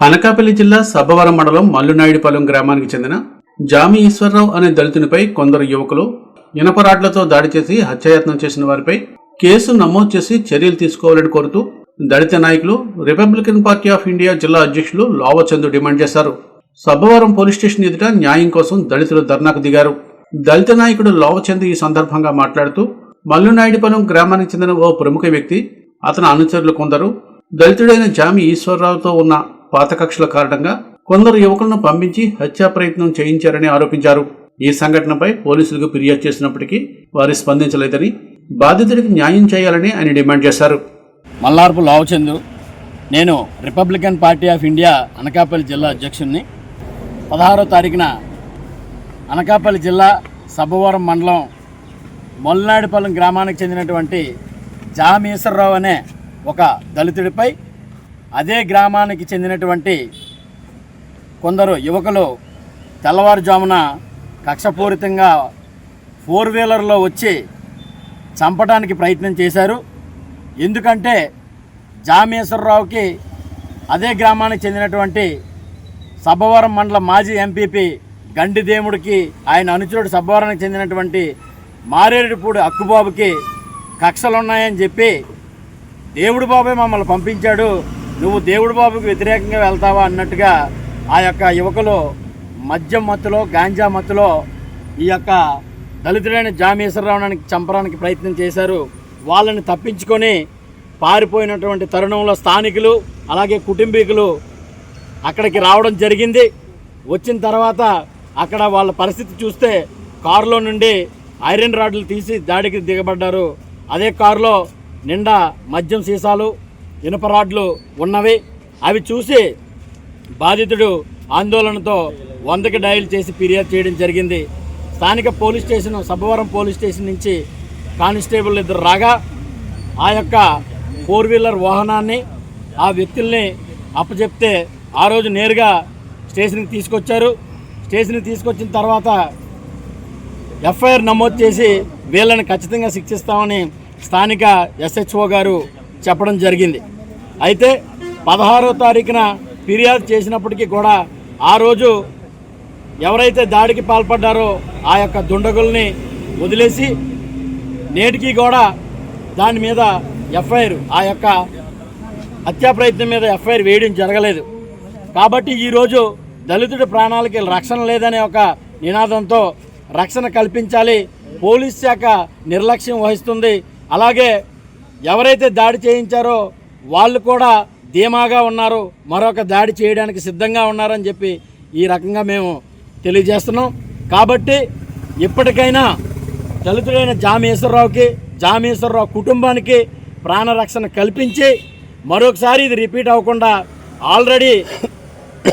Anakapalli జిల్లా సబ్బవరం మండలం మల్లునాయుడిపాలెం గ్రామానికి చెందిన జామి ఈశ్వరరావు అనే దళితునిపై కొందరు యువకులు ఇనపరాడ్లతో దాడి చేసి హత్యాయత్నం చేసిన వారిపై కేసు నమోదు చేసి చర్యలు తీసుకోవాలని కోరుతూ దళిత నాయకులు రిపబ్లికన్ పార్టీ ఆఫ్ ఇండియా జిల్లా అధ్యక్షులు లావచందు డిమాండ్ చేశారు. సబ్బవరం పోలీస్ స్టేషన్ ఎదుట న్యాయం కోసం దళితులు ధర్నాకు దిగారు. దళిత నాయకుడు లావచంద్ ఈ సందర్భంగా మాట్లాడుతూ మల్లునాయుడిపాలెం గ్రామానికి చెందిన ఓ ప్రముఖ వ్యక్తి అతని అనుచరులు కొందరు. దళితుడైన జామి ఈశ్వరరావుతో ఉన్న పాత కక్షల కారణంగా కొందరు యువకులను పంపించి హత్యా ప్రయత్నం చేయించారని ఆరోపించారు. ఈ సంఘటనపై పోలీసులకు ఫిర్యాదు చేసినప్పటికీ వారు స్పందించలేదని బాధితుడికి న్యాయం చేయాలని ఆయన డిమాండ్ చేశారు. మల్లార్పు లావచందు నేను Republican party of India Anakapalli జిల్లా అధ్యక్షుడిని పదహారో తారీఖున అనకాపల్లి జిల్లా సబ్బవరం మండలం మొల్లనాడిపాలెం గ్రామానికి చెందినటువంటి జామేశ్వరరావు అనే ఒక దళితుడిపై అదే గ్రామానికి చెందినటువంటి కొందరు యువకులు తెల్లవారుజామున కక్షపూరితంగా ఫోర్ వీలర్లో వచ్చి చంపడానికి ప్రయత్నం చేశారు. ఎందుకంటే జామేశ్వరరావుకి అదే గ్రామానికి చెందినటువంటి సబ్బవరం మండల మాజీ ఎంపీపీ గండిదేముడికి ఆయన అనుచరుడు సబ్బవరానికి చెందినటువంటి మారేడుపూడి అక్కుబాబుకి కక్షలున్నాయని చెప్పి దేవుడు బాబే మమ్మల్ని పంపించాడు. నువ్వు దేవుడు బాబుకి వ్యతిరేకంగా వెళ్తావా అన్నట్టుగా ఆ యొక్క యువకులు మద్యం మత్తులో గాంజా మత్తులో ఈ యొక్క దళితుడైన జామేశ్వరరావుని చంపడానికి ప్రయత్నం చేశారు. వాళ్ళని తప్పించుకొని పారిపోయినటువంటి తరుణంలో స్థానికులు అలాగే కుటుంబీకులు అక్కడికి రావడం జరిగింది. వచ్చిన తర్వాత అక్కడ వాళ్ళ పరిస్థితి చూస్తే కారులో నుండి ఐరన్ రాడ్లు తీసి దాడికి దిగబడ్డారు. అదే కారులో నిండా మద్యం సీసాలు ఇనుప రాడ్లు ఉన్నవి. అవి చూసి బాధితుడు ఆందోళనతో వందకి డయల్ చేసి ఫిర్యాదు చేయడం జరిగింది. స్థానిక police station Sabbavaram police station నుంచి కానిస్టేబుల్ ఇద్దరు రాగా ఆ యొక్క ఫోర్ వీలర్ వాహనాన్ని ఆ వ్యక్తుల్ని అప్పచెప్తే ఆ రోజు నేరుగా స్టేషన్కి తీసుకొచ్చారు. స్టేషన్కి తీసుకొచ్చిన తర్వాత ఎఫ్ఐఆర్ నమోదు చేసి వీళ్ళని ఖచ్చితంగా శిక్షిస్తామని స్థానిక ఎస్హెచ్ఓ గారు చెప్పడం జరిగింది. అయితే పదహారో తారీఖున ఫిర్యాదు చేసినప్పటికీ కూడా ఆ రోజు ఎవరైతే దాడికి పాల్పడ్డారో ఆ యొక్క దుండగుల్ని వదిలేసి నేటికి కూడా దాని మీద ఎఫ్ఐఆర్ ఆ యొక్క హత్యా ప్రయత్నం మీద ఎఫ్ఐఆర్ వేయడం జరగలేదు. కాబట్టి ఈరోజు దళితుడి ప్రాణాలకి రక్షణ లేదనే ఒక నినాదంతో రక్షణ కల్పించాలి. పోలీస్ శాఖ నిర్లక్ష్యం వహిస్తుంది. అలాగే ఎవరైతే దాడి చేయించారో వాళ్ళు కూడా ధీమాగా ఉన్నారు. మరొక దాడి చేయడానికి సిద్ధంగా ఉన్నారని చెప్పి ఈ రకంగా మేము తెలియజేస్తున్నాం. కాబట్టి ఇప్పటికైనా దళితుడైన జామేశ్వరరావుకి జామేశ్వరరావు కుటుంబానికి ప్రాణరక్షణ కల్పించి మరొకసారి ఇది రిపీట్ అవ్వకుండా ఆల్రెడీ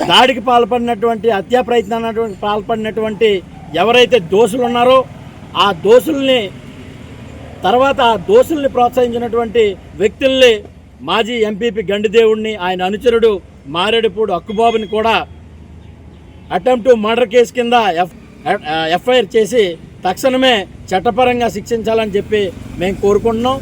దాడికి పాల్పడినటువంటి హత్యా ప్రయత్నానికి పాల్పడినటువంటి ఎవరైతే దోషులు ఉన్నారో ఆ దోషుల్ని తర్వాత దోషుల్ని ప్రోత్సహించినటువంటి వ్యక్తుల్ని మాజీ ఎంపీపీ గండిదేవుడిని ఆయన అనుచరుడు మారేడుపూడి అక్కుబాబుని కూడా అటెంప్ట్ మర్డర్ కేసు కింద ఎఫ్ ఎఫ్ఐఆర్ చేసి తక్షణమే చట్టపరంగా శిక్షించాలని చెప్పి మేము కోరుకుంటున్నాం.